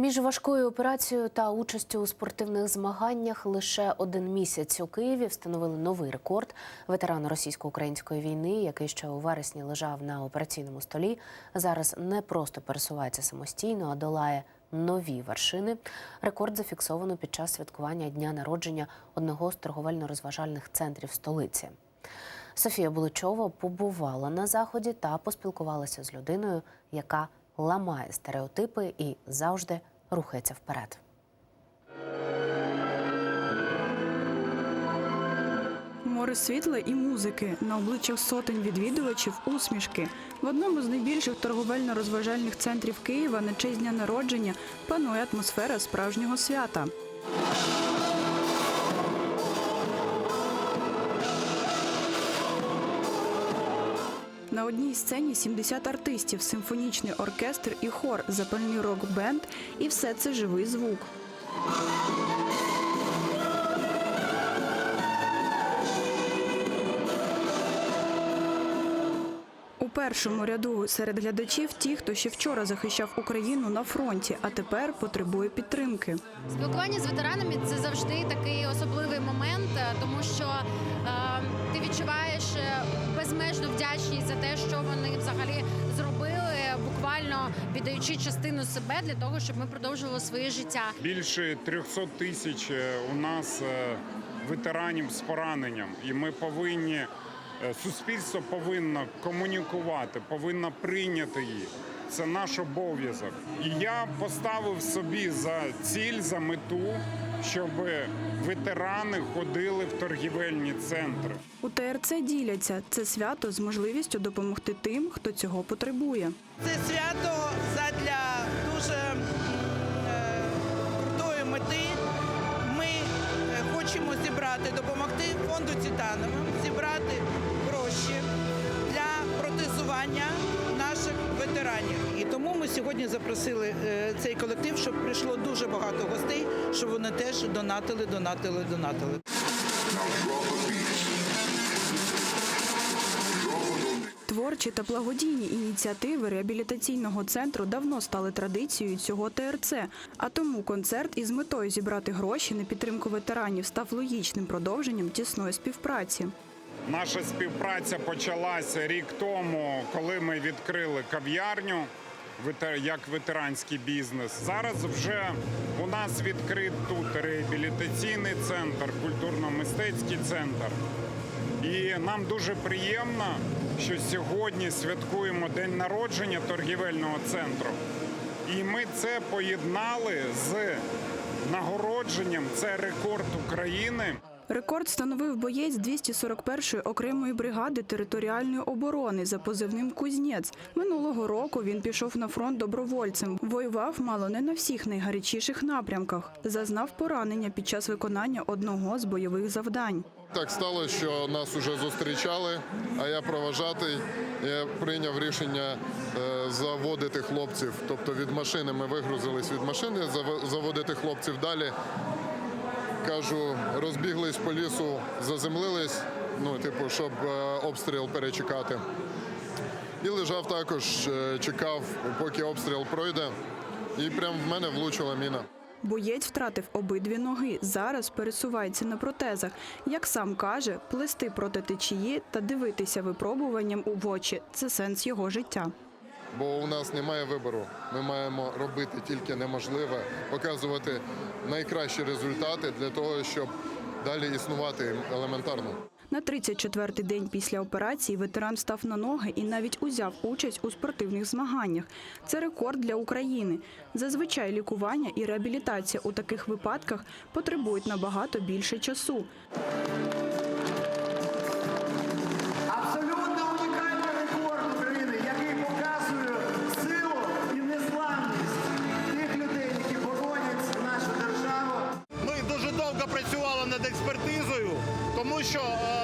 Між важкою операцією та участю у спортивних змаганнях лише один місяць у Києві встановили новий рекорд. Ветеран російсько-української війни, який ще у вересні лежав на операційному столі, зараз не просто пересувається самостійно, а долає нові вершини. Рекорд зафіксовано під час святкування дня народження одного з торговельно-розважальних центрів столиці. Софія Буличова побувала на заході та поспілкувалася з людиною, яка ламає стереотипи і завжди рухається вперед. Море світла і музики на обличчях сотень відвідувачів усмішки. В одному з найбільших торговельно-розважальних центрів Києва на честь дня народження панує атмосфера справжнього свята. На одній сцені 70 артистів, симфонічний оркестр і хор, запальний рок-бенд, і все це живий звук. У першому ряду серед глядачів ті, хто ще вчора захищав Україну на фронті, а тепер потребує підтримки. Спілкування з ветеранами це завжди такий особливий момент, е, тому що е, що вони взагалі зробили, буквально віддаючи частину себе для того, щоб ми продовжували своє життя. Більше 300 тисяч е, у нас е, ветеранів з пораненням, і ми повинні е, суспільство повинно комунікувати, повинно прийняти їх. Це наш обов'язок. І я поставив собі за ціль, за мету, щоб ветерани ходили в торгівельні центри. У ТРЦ діляться це свято з можливістю допомогти тим, хто цього потребує. Це свято задля дуже е, крутої мети. Ми е, хочемо зібрати, допомогти фонду Титановим, сьогодні запросили е, цей колектив, щоб прийшло дуже багато гостей, щоб вони теж донатили, донатили, донатили. Творчі та благодійні ініціативи реабілітаційного центру давно стали традицією цього ТРЦ. А тому концерт із метою зібрати гроші на підтримку ветеранів став логічним продовженням тісної співпраці. Наша співпраця почалася рік тому, коли ми відкрили кав'ярню як ветеранський бізнес. Зараз вже у нас відкрит тут реабілітаційний центр, культурно-мистецький центр. І нам дуже приємно, що сьогодні святкуємо день народження торгівельного центру. І ми це поєднали з нагородженням. Це рекорд України. Рекорд становив боєць 241-ї окремої бригади територіальної оборони за позивним Кузнєць. Минулого року він пішов на фронт добровольцем. Воював мало не на всіх найгарячіших напрямках. Зазнав поранення під час виконання одного з бойових завдань. Так сталося, що нас вже зустрічали, а я проважатий. Я прийняв рішення е, заводити хлопців. Тобто від машини ми вигрузились від машини, заво- заводити хлопців далі. Кажу, розбіглись по лісу, заземлились, ну, типу, щоб е, обстріл перечекати. І лежав також, е, чекав, поки обстріл пройде, і прямо в мене влучила міна. Боєць втратив обидві ноги. Зараз пересувається на протезах. Як сам каже, плести проти течії та дивитися випробуванням у очі це сенс його життя. Бо у нас немає вибору. Ми маємо робити тільки неможливе, показувати найкращі результати для того, щоб далі існувати елементарно. На 34-й день після операції ветеран став на ноги і навіть узяв участь у спортивних змаганнях. Це рекорд для України. Зазвичай лікування і реабілітація у таких випадках потребують набагато більше часу.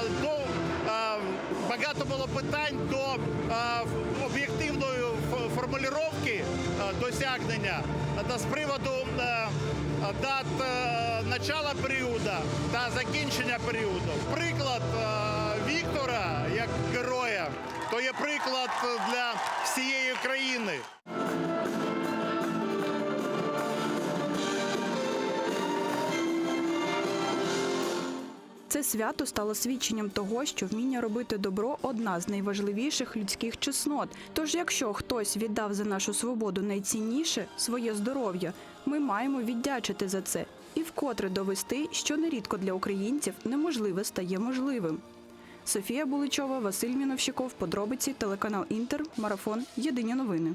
Е, багато було питань до об'єктивної формулювання досягнення та з приводу дат начала періоду та закінчення періоду. Приклад Віктора як героя, то є приклад для всієї країни. Це свято стало свідченням того, що вміння робити добро одна з найважливіших людських чеснот. Тож, якщо хтось віддав за нашу свободу найцінніше своє здоров'я, ми маємо віддячити за це і вкотре довести, що нерідко для українців неможливе стає можливим. Софія Буличова, Василь Міновщиков, подробиці, телеканал Інтер, марафон. Єдині новини.